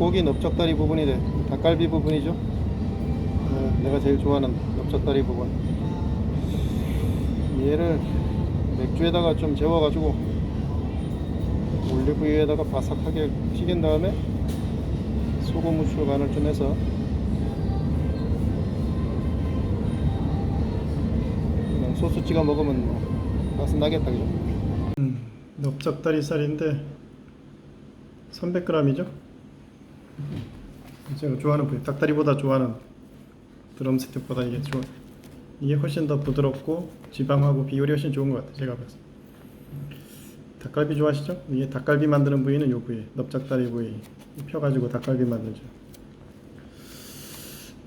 닭고기 넓적다리 부분이 돼 닭갈비 부분이죠 어, 내가 제일 좋아하는 넓적다리 부분 얘를 맥주에다가 좀 재워가지고 올리브유에다가 바삭하게 튀긴 다음에 소금 후추 간을 좀 해서 소스 찍어 먹으면 뭐 맛은 나겠다 그죠? 음, 넓적다리 살인데 300g이죠? 제가 좋아하는 부위 닭다리보다 좋아하는 드럼 스틱보다 이게 좋아 이게 훨씬 더 부드럽고 지방하고 비율이 훨씬 좋은 것 같아요 제가 봐서. 닭갈비 좋아하시죠? 이게 닭갈비 만드는 부위는 이 부위 넓적다리 부위. 펴가지고 닭갈비 만들죠.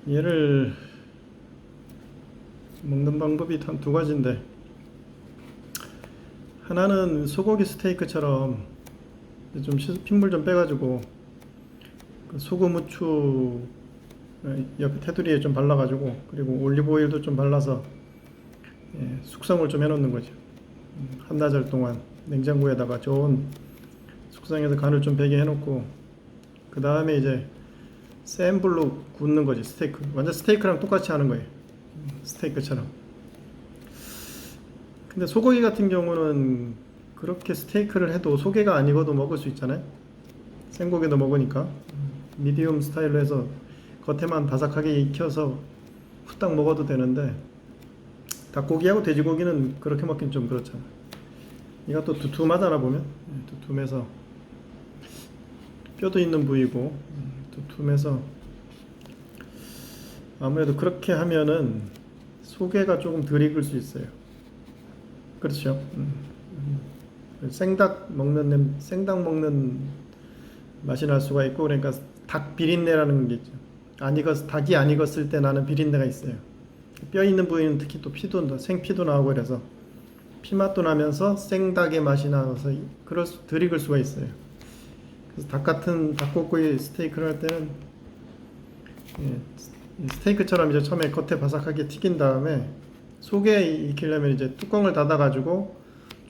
얘를 먹는 방법이 한 두 가지인데 하나는 소고기 스테이크처럼 좀 시- 핏물 좀 빼가지고 그 소금 후추 어, 옆에 테두리에 좀 발라가지고 그리고 올리브 오일도 좀 발라서 예, 숙성을 좀 해놓는 거죠. 음, 한나절 동안 냉장고에다가 좋은 숙성해서 간을 좀 배게 해놓고 그 다음에 이제 센 불로 굽는 거지 스테이크 완전 스테이크랑 똑같이 하는 거예요. 음, 스테이크처럼. 근데 소고기 같은 경우는 그렇게 스테이크를 해도 소개가 아니고도 먹을 수 있잖아요. 생고기도 먹으니까 미디움 스타일로 해서 겉에만 바삭하게 익혀서 후딱 먹어도 되는데 닭고기하고 돼지고기는 그렇게 먹긴 좀 그렇잖아. 이가 또 두툼하잖아 보면 예, 두툼해서 뼈도 있는 부위고 음, 두툼해서 아무래도 그렇게 하면은 소개가 조금 덜 익을 수 있어요. 그렇죠. 음, 음. 생닭 먹는 냄, 생닭 먹는 맛이 날 수가 있고 그러니까 닭 비린내라는 게 있죠. 안 익었 닭이 안 익었을 때 나는 비린내가 있어요. 뼈 있는 부위는 특히 또 피도 나- 생피도 나오고 그래서 피맛도 나면서 생닭의 맛이 나서 이- 그럴 수, 덜 익을 수가 있어요. 그래서 닭 같은 닭고기 스테이크를 할 때는 예, 이 스테이크처럼 이제 처음에 겉에 바삭하게 튀긴 다음에 속에 익히려면 이제 뚜껑을 닫아가지고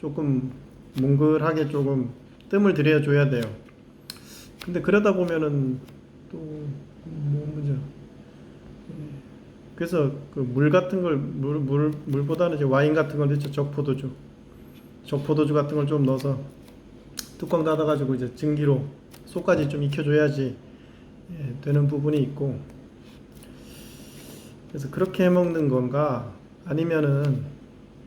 조금 뭉글하게 조금 뜸을 들여줘야 돼요. 근데 그러다 보면은 또뭐 문제? 그래서 그 물 같은 걸 물 물 물 보다는 이제 와인 같은 걸 넣죠 적포도주, 적포도주 같은 걸 좀 넣어서 뚜껑 닫아가지고 이제 증기로 속까지 좀 익혀줘야지 예, 되는 부분이 있고 그래서 그렇게 해 먹는 건가 아니면은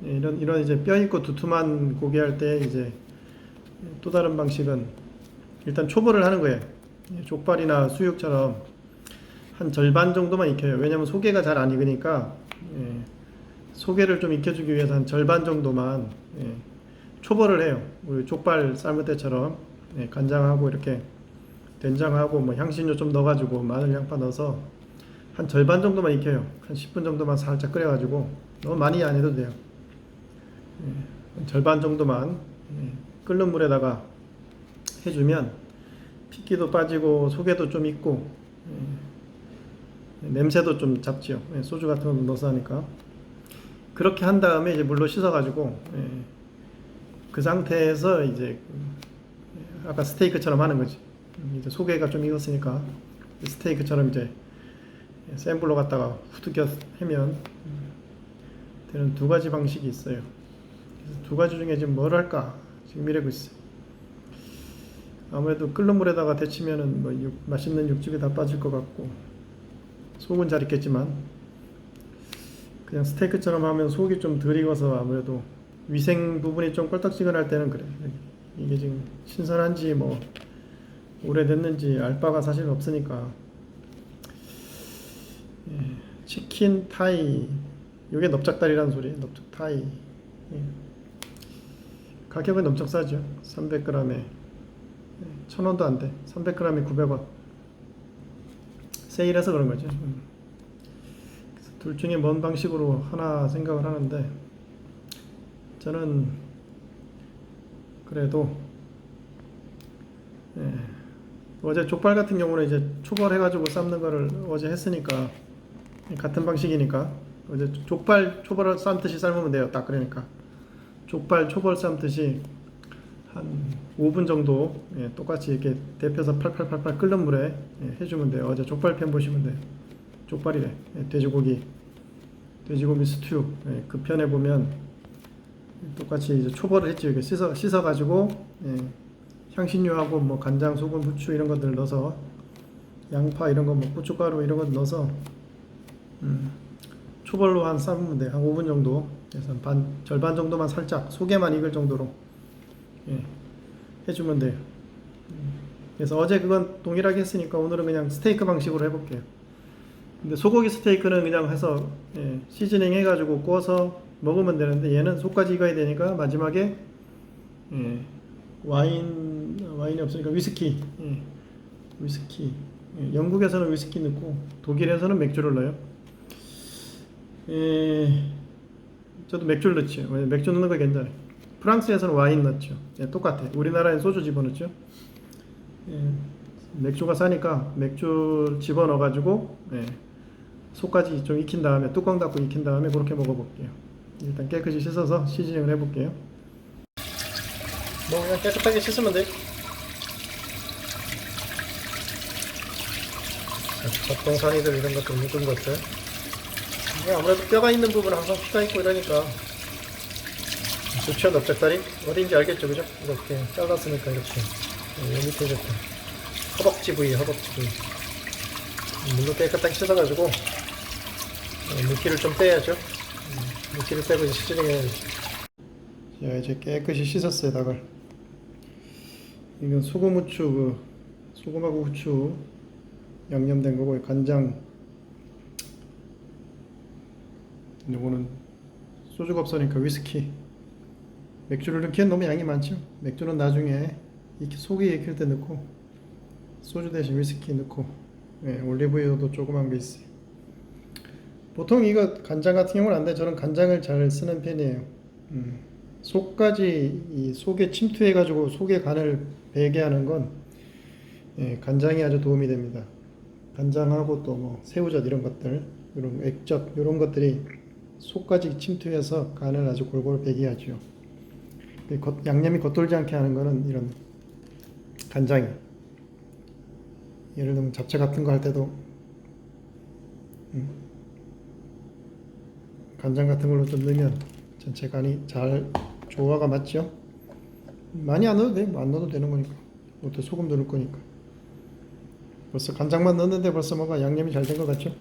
예, 이런 이런 이제 뼈 있고 두툼한 고기 할 때 이제 또 다른 방식은 일단 초벌을 하는 거예요. 예, 족발이나 수육처럼 한 절반 정도만 익혀요. 왜냐면 소개가 잘 안 익으니까 예, 소개를 좀 익혀주기 위해서 한 절반 정도만 예, 초벌을 해요. 우리 족발 삶을 때처럼 예, 간장하고 이렇게 된장하고 뭐 향신료 좀 넣어가지고 마늘 양파 넣어서 한 절반 정도만 익혀요. 한 10분 정도만 살짝 끓여가지고 너무 많이 안 해도 돼요. 예, 절반 정도만 예, 끓는 물에다가 해주면 핏기도 빠지고 속에도 좀 있고 예, 냄새도 좀 잡지요. 예, 소주 같은 거 넣어서 하니까 그렇게 한 다음에 이제 물로 씻어가지고 예, 그 상태에서 이제 아까 스테이크처럼 하는 거지. 음, 이제 소개가 좀 익었으니까 스테이크처럼 이제 센 불로 갖다가 후두겨 하면 음, 되는 두 가지 방식이 있어요. 두 가지 중에 지금 뭘 할까 지금 미래고 있어요. 아무래도 끓는 물에다가 데치면은 뭐 육, 맛있는 육즙이 다 빠질 것 같고 속은 잘 익겠지만 그냥 스테이크처럼 하면 속이 좀 덜 익어서 아무래도 위생 부분이 좀 껄떡지근할 때는 그래. 이게 지금 신선한지 뭐 오래됐는지 알 바가 사실 없으니까 예, 치킨 타이 이게 넓적다리라는 소리예요. 넓적 타이 예. 가격은 엄청 싸죠. 300g에 1,000원도 안 돼. 300g에 900원. 세일해서 그런 거죠. 음. 둘 중에 뭔 방식으로 하나 생각을 하는데 저는 그래도 예, 어제 족발 같은 경우는 이제 초벌해가지고 삶는 거를 어제 했으니까 같은 방식이니까 어제 족발 초벌을 삶듯이 삶으면 돼요. 딱 그러니까 족발 초벌 삶듯이 한 5분 정도 예, 똑같이 이렇게 데펴서 팔팔팔팔 끓는 물에 예, 해주면 돼요. 어제 족발편 보시면 돼요. 족발이래. 예, 돼지고기, 돼지고기 스튜. 예, 그 편에 보면 똑같이 이제 초벌을 했죠. 이렇게 씻어 씻어 가지고 예, 향신료하고 뭐 간장, 소금, 후추 이런 것들 넣어서 양파 이런 거 뭐 고춧가루 이런 거 넣어서 음, 초벌로 한 삶으면 돼요. 한 5분 정도. 그래서 반 절반 정도만 살짝 속에만 익을 정도로 예, 해주면 돼요. 음, 그래서 어제 그건 동일하게 했으니까 오늘은 그냥 스테이크 방식으로 해볼게요. 근데 소고기 스테이크는 그냥 해서 예, 시즈닝 해가지고 구워서 먹으면 되는데 얘는 속까지 익어야 되니까 마지막에 예, 와인 와인이 없으니까 위스키 예, 위스키 예, 영국에서는 위스키 넣고 독일에서는 맥주를 넣어요. 예, 저도 맥주를. 왜냐면 맥주 넣는 거 괜찮아요. 프랑스에서는 와인 넣죠. 예, 똑같아. 우리나라엔 소주 집어넣죠. 예, 맥주가 싸니까 맥주 집어넣어가지고 예, 속까지 좀 익힌 다음에 뚜껑 닫고 익힌 다음에 그렇게 먹어볼게요. 일단 깨끗이 씻어서 시즈닝을 해볼게요. 뭐 그냥 깨끗하게 씻으면 돼. 젖동산이들 이런 것들 묵은 것들. 이게 아무래도 뼈가 있는 부분은 항상 피가 있고 이러니까 좋죠 넓적다리 어딘지 알겠죠 그죠? 이렇게 잘랐으니까 이렇게. 네, 여기 밑에 이렇게. 허벅지 부위 허벅지 부위. 물로 깨끗하게 씻어가지고 어, 물기를 좀 빼야죠. 음, 물기를 빼고 이제 시즈닝 해야지. 자 이제 깨끗이 씻었어요 닭을. 이건 소금 후추 그 소금하고 후추 양념된 거고 간장. 요거는 소주가 없으니까 위스키 맥주를 넣기엔 너무 양이 많죠. 맥주는 나중에 익히 속이 익힐 때 넣고 소주 대신 위스키 넣고 예, 올리브유도 조그만 게 있어요. 보통 이거 간장 같은 경우는 안 돼. 저는 간장을 잘 쓰는 편이에요. 음, 속까지 이 속에 침투해 가지고 속의 간을 배게 하는 건 예, 간장이 아주 도움이 됩니다. 간장하고 또 뭐 새우젓 이런 것들 이런 액젓 이런 것들이 속까지 침투해서 간을 아주 골고루 배게 하죠. 양념이 겉돌지 않게 하는 거는 이런 간장이. 예를 들면 잡채 같은 거 할 때도 음, 간장 같은 걸로 좀 넣으면 전체 간이 잘 조화가 맞죠. 많이 안 넣어도 돼. 뭐안 넣어도 되는 거니까. 또 소금도 넣을 거니까. 벌써 간장만 넣었는데 벌써 뭔가 양념이 잘 된 것 같죠?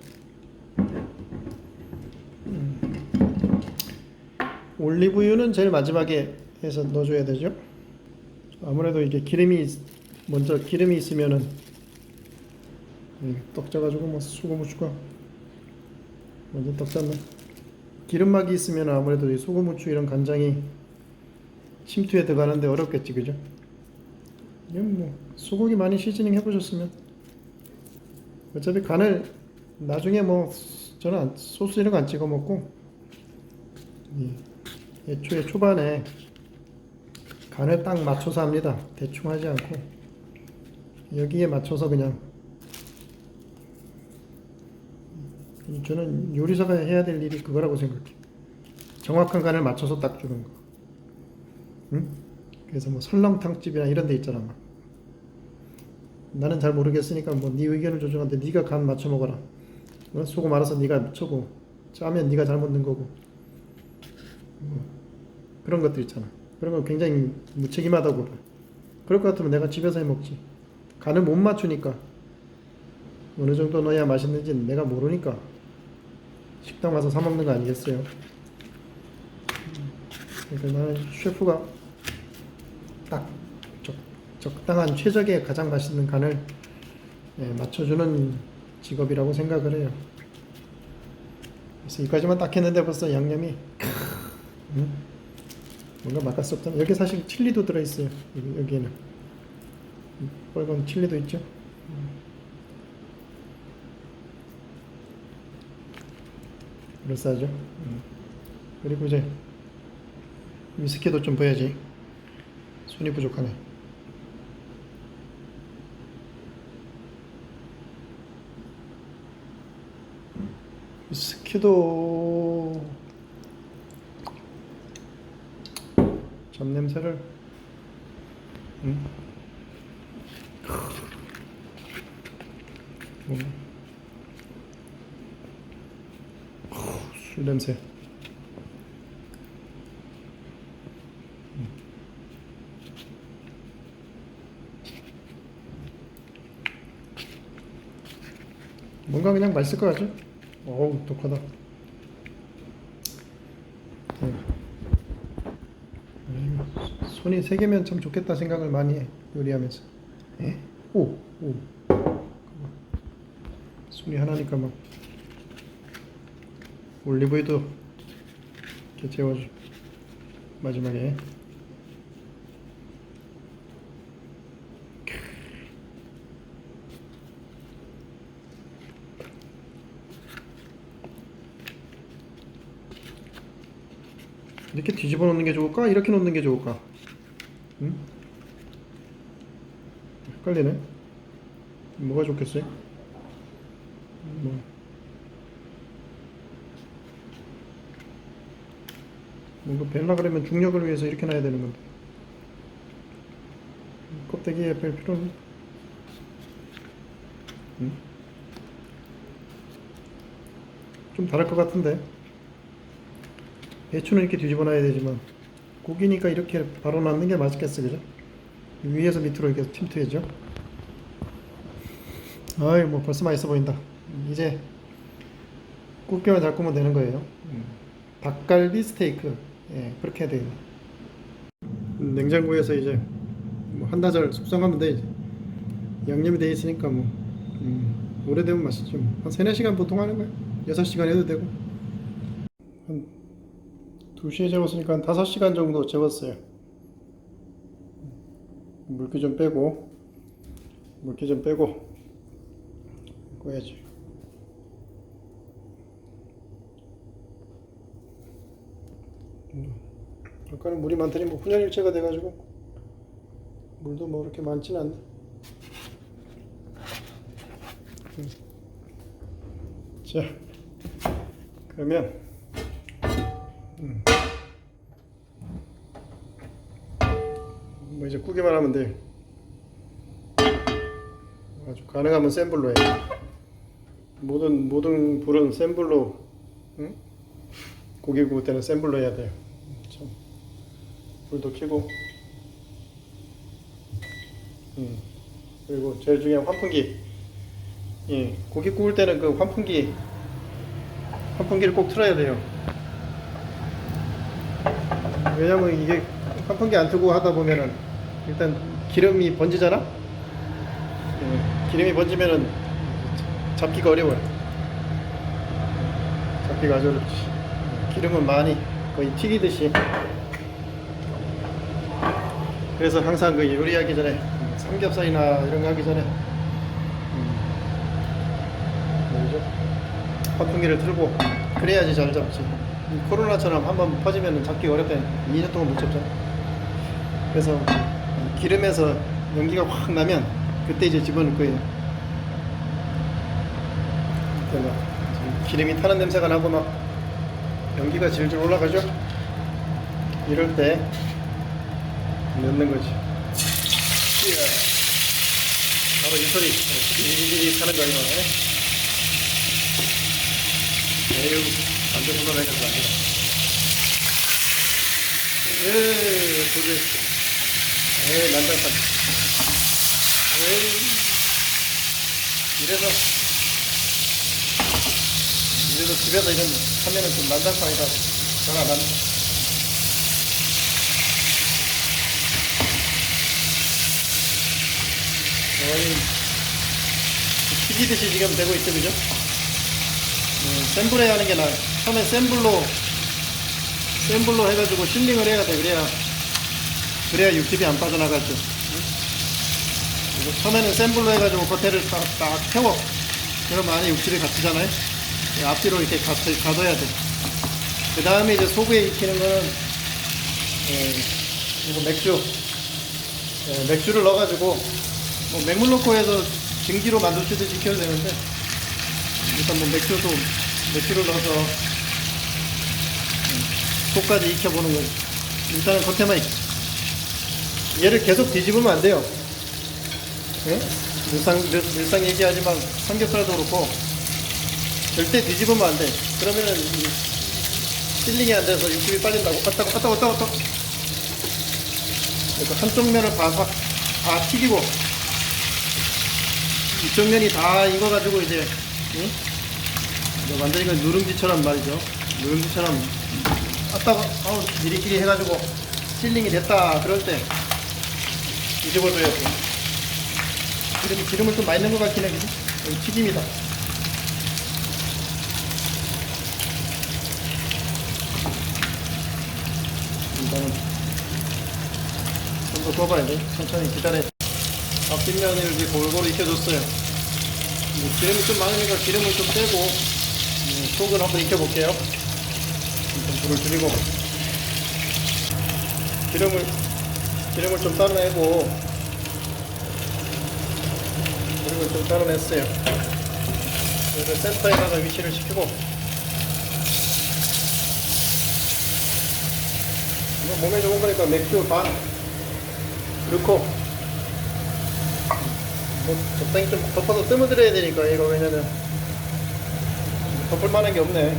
올리브유는 제일 마지막에 해서 넣어줘야 되죠. 아무래도 이게 기름이 있- 먼저 기름이 있으면은 음, 떡 쪄가지고 뭐 소금 후추가 먼저 떡 짰네. 기름막이 있으면 아무래도 이 소금 후추 이런 간장이 침투에 들어가는데 어렵겠지, 그죠? 이건 뭐 소고기 많이 시즈닝 해보셨으면 어차피 간을 나중에 뭐 저는 안- 소스 이런 거 안 찍어 먹고 이 애초에 초반에 간을 딱 맞춰서 합니다. 대충 하지 않고 여기에 맞춰서 그냥 저는 요리사가 해야 될 일이 그거라고 생각해. 정확한 간을 맞춰서 딱 주는 거. 응? 그래서 뭐 설렁탕집이나 이런 데 있잖아. 막. 나는 잘 모르겠으니까 뭐네 의견을 존중하는데 네가 간 맞춰 먹어라. 어? 소금 알아서 네가 맞춰고 짜면 네가 잘못 넣은 거고. 그런 것들 있잖아. 그런 거 굉장히 무책임하다고 봐. 그럴 것 같으면 내가 집에서 해 먹지. 간을 못 맞추니까 어느 정도 넣어야 맛있는지 내가 모르니까 식당 와서 사 먹는 거 아니겠어요? 그러니까 나는 셰프가 딱 적, 적당한 최적의 가장 맛있는 간을 예, 맞춰주는 직업이라고 생각을 해요. 그래서 이까지만 딱 했는데 벌써 양념이 음? 뭔가 없잖아. 여기 사실 칠리도 들어있어요. 여기, 음, 빨간 칠리도 있죠. 음. 그럴싸하죠. 음. 그리고 이제 위스키도 좀 보야지. 손이 부족하네. 위스키도 잡냄새를 응? 뭐. 술 냄새. 뭔가 그냥 맛있을 것 같죠? 어우 독하다. 네. 아이고, 손이 세 개면 참 좋겠다 생각을 많이 해 요리하면서. 예? 오, 오. 손이 하나니까 막 올리브유도 이렇게 재워줘. 마지막에. 이렇게 뒤집어 놓는 게 좋을까? 이렇게 놓는 게 좋을까? 응? 헷갈리네. 뭐가 좋겠어요? 뭐. 뭔가 벨라 그러면 중력을 위해서 이렇게 놔야 되는 건데. 껍데기에 뺄 필요는. 응? 좀 다를 것 같은데. 배추는 이렇게 뒤집어 놔야 되지만 고기니까 이렇게 바로 넣는 게 맛있겠어 그죠? 위에서 밑으로 이렇게 팀트해죠 아이 뭐 벌써 맛있어 보인다. 이제 굽기만 잘 구우면 되는 거예요. 음. 닭갈비 스테이크. 예 그렇게 해야 돼요 냉장고에서 이제 뭐 한나절 숙성하면 돼 이제. 양념이 돼 있으니까 뭐. 음, 오래되면 맛있죠 뭐. 한 3, 4시간 보통 하는 거예요 6시간 해도 되고. 한 2시에 재웠으니까 한 5시간 정도 재웠어요. 물기 좀 빼고 물기 좀 빼고 꺼야지. 음, 아까는 물이 많더니 뭐 훈연일체가 돼가지고 물도 뭐 그렇게 많지는 않네. 음. 자, 그러면 뭐 이제 구기만 하면 돼. 아주 가능하면 센 불로 해. 모든 모든 불은 센 불로, 응? 고기 구울 때는 센 불로 해야 돼요. 참 불도 켜고, 음. 그리고 제일 중요한 환풍기. 예, 고기 구울 때는 그 환풍기 환풍기를 꼭 틀어야 돼요. 왜냐면 이게 환풍기 안 틀고 하다 보면은 일단 기름이 번지잖아. 예, 기름이 번지면은 잡기가 어려워요. 잡기가 아주 어렵지. 기름은 많이 거의 튀기듯이. 그래서 항상 그 요리하기 전에 삼겹살이나 이런 거 하기 전에 음, 뭐죠? 환풍기를 틀고 그래야지 잘 잡지. 이 코로나처럼 한번 퍼지면 잡기 어렵다. 2년 동안 못 잡잖아. 그래서 기름에서 연기가 확 나면 그때 이제 집어넣을 거예요. 기름이 타는 냄새가 나고 막 연기가 질질 올라가죠. 이럴 때 넣는 거지. 바로 이 소리. 지지지지 타는 거예요. 에휴, 완전 불안해, 감사합니다. 예. 에 이, 난장판. 에이, 이래서, 이래서 집에서 이런 하면은 좀 난장판이다. 전화 안 합니다. 거의 튀기듯이 지금 되고 있죠, 그죠? 음, 센 불에 하는 게 나아요. 처음에 센 불로, 센 불로 해가지고 실링을 해야 돼. 그래야, 그래야 육즙이 안 빠져나가죠. 응? 그리고 처음에는 센 불로 해가지고 겉에를 딱, 딱 태워. 그러면 안에 육즙이 갇히잖아요. 이 앞뒤로 이렇게 가, 가둬야 돼. 그 다음에 이제 소구에 익히는 거는, 예, 이거 맥주. 예, 맥주를 넣어가지고, 뭐 맹물 넣고 해서 증기로 만들듯이 익혀도 되는데, 일단 뭐 맥주도 맥주를 넣어서 음, 속까지 익혀보는 거지. 일단은 겉에만 익. 얘를 계속 뒤집으면 안 돼요. 예? 늘상, 늘, 늘상 얘기하지만 삼겹살도 그렇고 절대 뒤집으면 안 돼. 그러면은 이 실링이 안 돼서 육즙이 빨린다고. 왔다, 왔다, 왔다, 왔다. 그래서 한쪽 면을 바삭 다 튀기고 이쪽 면이 다 익어가지고 이제 응? 완전히 그 누룽지처럼 말이죠. 누룽지처럼 왔다가 아우 미리끼리 해가지고 실링이 됐다 그럴 때 뒤집어줘야 돼. 기름, 기름을 좀 많이 넣은 것 같긴 해? 여기 튀김이다. 일단은 좀더 구워봐야 돼. 천천히 기다려. 앞뒷면을 이렇게 골고루 익혀줬어요. 이제 기름이 좀 많으니까 기름을 좀 빼고 음, 속을 한번 익혀볼게요. 일단 불을 줄이고 기름을 기름을 좀 따라내고 기름을 좀 따라냈어요. 그래서 센터에다가 위치를 시키고. 몸에 좋은 거니까 맥주 반 넣고. 뭐 적당히 좀 덮어서 뜸어드려야 되니까 이거 왜냐면 덮을 만한 게 없네.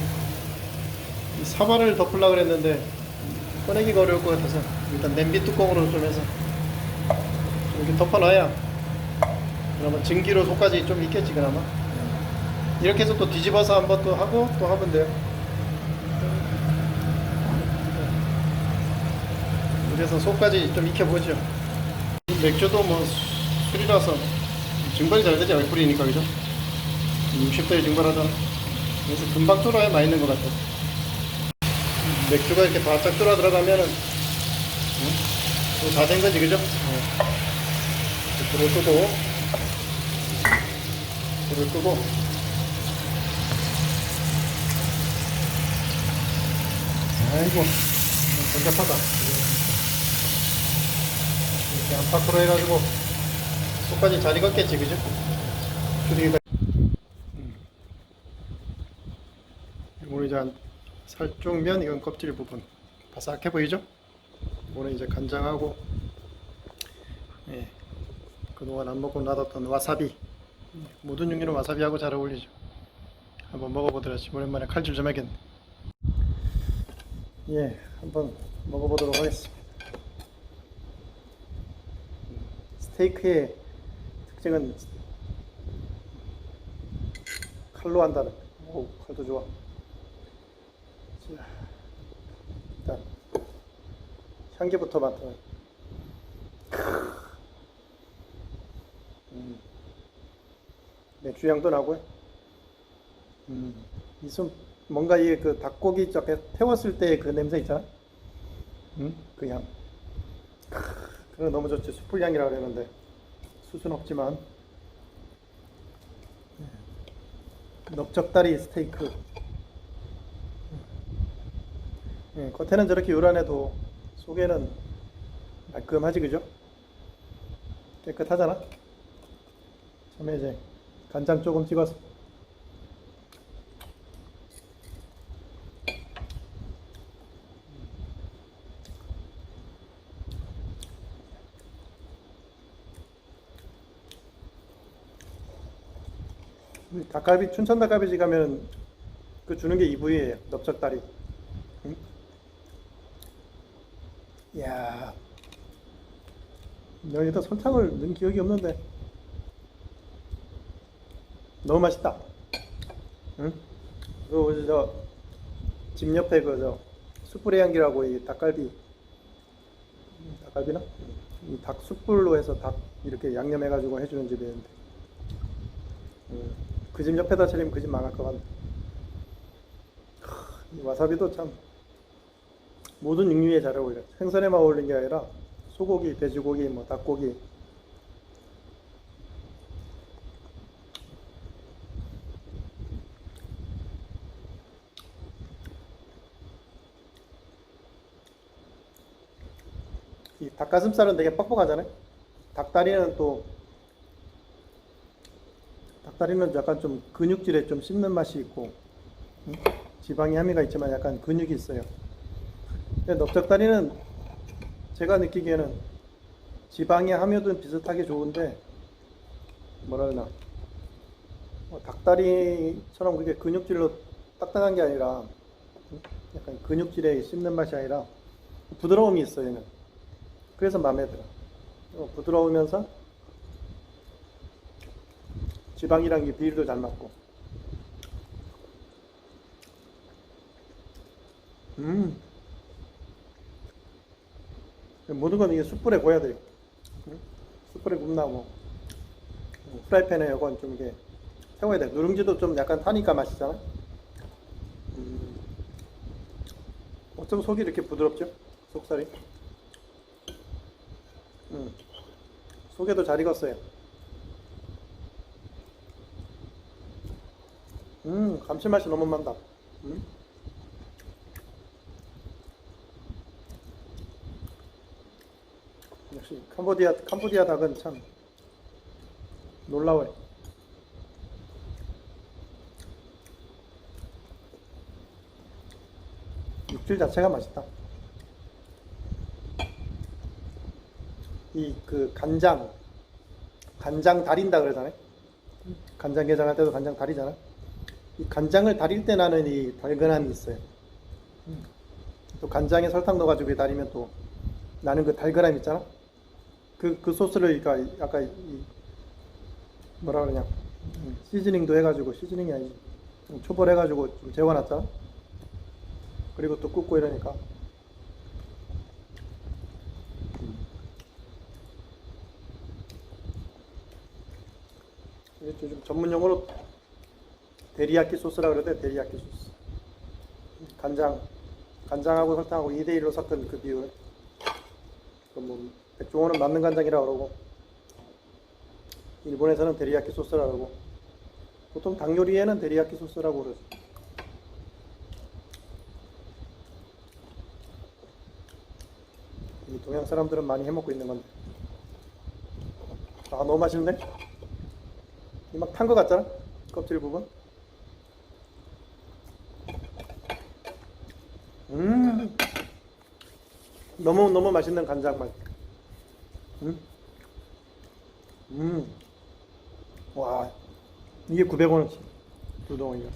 이 사발을 덮으려고 그랬는데 꺼내기가 어려울 것 같아서 일단 냄비 뚜껑으로 좀 해서 좀 이렇게 덮어놔야 그러면 증기로 속까지 좀 익겠지 그나마. 이렇게 해서 또 뒤집어서 한번 또 하고 또 하면 돼요. 그래서 속까지 좀 익혀보죠. 맥주도 뭐 술이라서 증발이 잘 되지 뿌리니까 그죠? 60도에 증발하잖아. 그래서 금방 졸아야 맛있는 것 같아 맥주가 이렇게 바짝 졸아 들어가면은 다된 거지 그죠? 네. 불을 끄고 불을 끄고. 아이고 복잡하다. 이렇게 안팎으로 해가지고 속까지 잘 익었겠지 그죠? 줄이기가 오늘 이제 살쪽면 이건 껍질 부분. 바삭해 보이죠? 오늘 이제 간장하고 예, 그동안 안 먹고 놔뒀던 와사비. 모든 종류는 와사비하고 잘 어울리죠. 한번 먹어보도록 오랜만에 칼질 좀 해야겠네. 예 한번 먹어보도록 하겠습니다. 스테이크의 특징은 칼로 한다는 거. 오 칼도 좋아. 자, 일단 향기부터 맡아. 음, 맥주 향도 나고요 음, 이숨 뭔가 이 그 닭고기 저게 태웠을 때 그 냄새 있잖아? 음, 그 향. 그런 거 너무 좋지. 숯불 향이라 그러는데. 숯은 없지만. 네. 넓적다리 스테이크 예, 겉에는 저렇게 요란해도 속에는 말끔하지 그죠? 깨끗하잖아? 처음에 이제 간장 조금 찍어서. 이 닭갈비 춘천 닭갈비집 가면 그 주는 게이 부위예요 넓적다리 응? 이야 여기다 설탕을 넣은 기억이 없는데 너무 맛있다 응? 그저집 옆에 그 저 숯불의 향기라고 이 닭갈비 음, 닭갈비나 이 닭 숯불로 해서 닭 이렇게 양념해 가지고 해주는 집이 있는데 그집 옆에다 차리면 그 집 망할 것 같네. 이 와사비도 참 모든 육류에 잘 어울려. 생선에만 어울리는 게 아니라 소고기, 돼지고기, 뭐 닭고기. 이 닭가슴살은 되게 뻑뻑하잖아요. 닭다리는 또 닭다리는 약간 좀 근육질에 좀 씹는 맛이 있고 음? 지방이 함유가 있지만 약간 근육이 있어요. 근데 넓적다리는 제가 느끼기에는 지방이 함유도 비슷하게 좋은데 뭐라 그러나? 뭐 닭다리처럼 그게 근육질로 딱딱한 게 아니라 약간 근육질에 씹는 맛이 아니라 부드러움이 있어 얘는. 그래서 마음에 들어. 어, 부드러우면서 지방이랑 이 비율도 잘 맞고. 음 모든 건 이게 숯불에 구워야 돼요 응? 숯불에 굽나 뭐 음, 프라이팬에 이건 좀 이게 세워야 돼 누룽지도 좀 약간 타니까 맛있잖아 음. 어쩜 속이 이렇게 부드럽죠 속살이 음. 속에도 잘 익었어요 음 감칠맛이 너무 많다 음. 역시 캄보디아 캄보디아 닭은 참 놀라워요. 육질 자체가 맛있다. 이 그 간장 간장 달인다 그러잖아요. 간장 게장 할 때도 간장 달이잖아. 이 간장을 달일 때 나는 이 달근함이 있어요. 또 간장에 설탕 넣어가지고 달이면 또 나는 그 달근함 있잖아. 그, 그 소스를 그러니까 약간 이 뭐라 그러냐 음, 시즈닝도 해가지고 시즈닝이 아니지 음, 초벌 해가지고 좀 재워놨잖아. 그리고 또 굽고 이러니까 음. 요즘 전문 용어로 데리야끼 소스라 그러대 데리야끼 소스. 간장 간장하고 설탕하고 2대 1로 섞은 그 비율. 그 뭐 백종원은 맞는 간장이라 그러고 일본에서는 데리야끼 소스라 그러고 보통 닭 요리에는 데리야끼 소스라고 그러죠. 이 동양 사람들은 많이 해먹고 있는 건데. 아 너무 맛있는데? 이 막 탄 거 같잖아? 껍질 부분. 음. 너무 너무 맛있는 간장 맛. 음. 음. 와. 이게 900원어치. 두 덩어리가.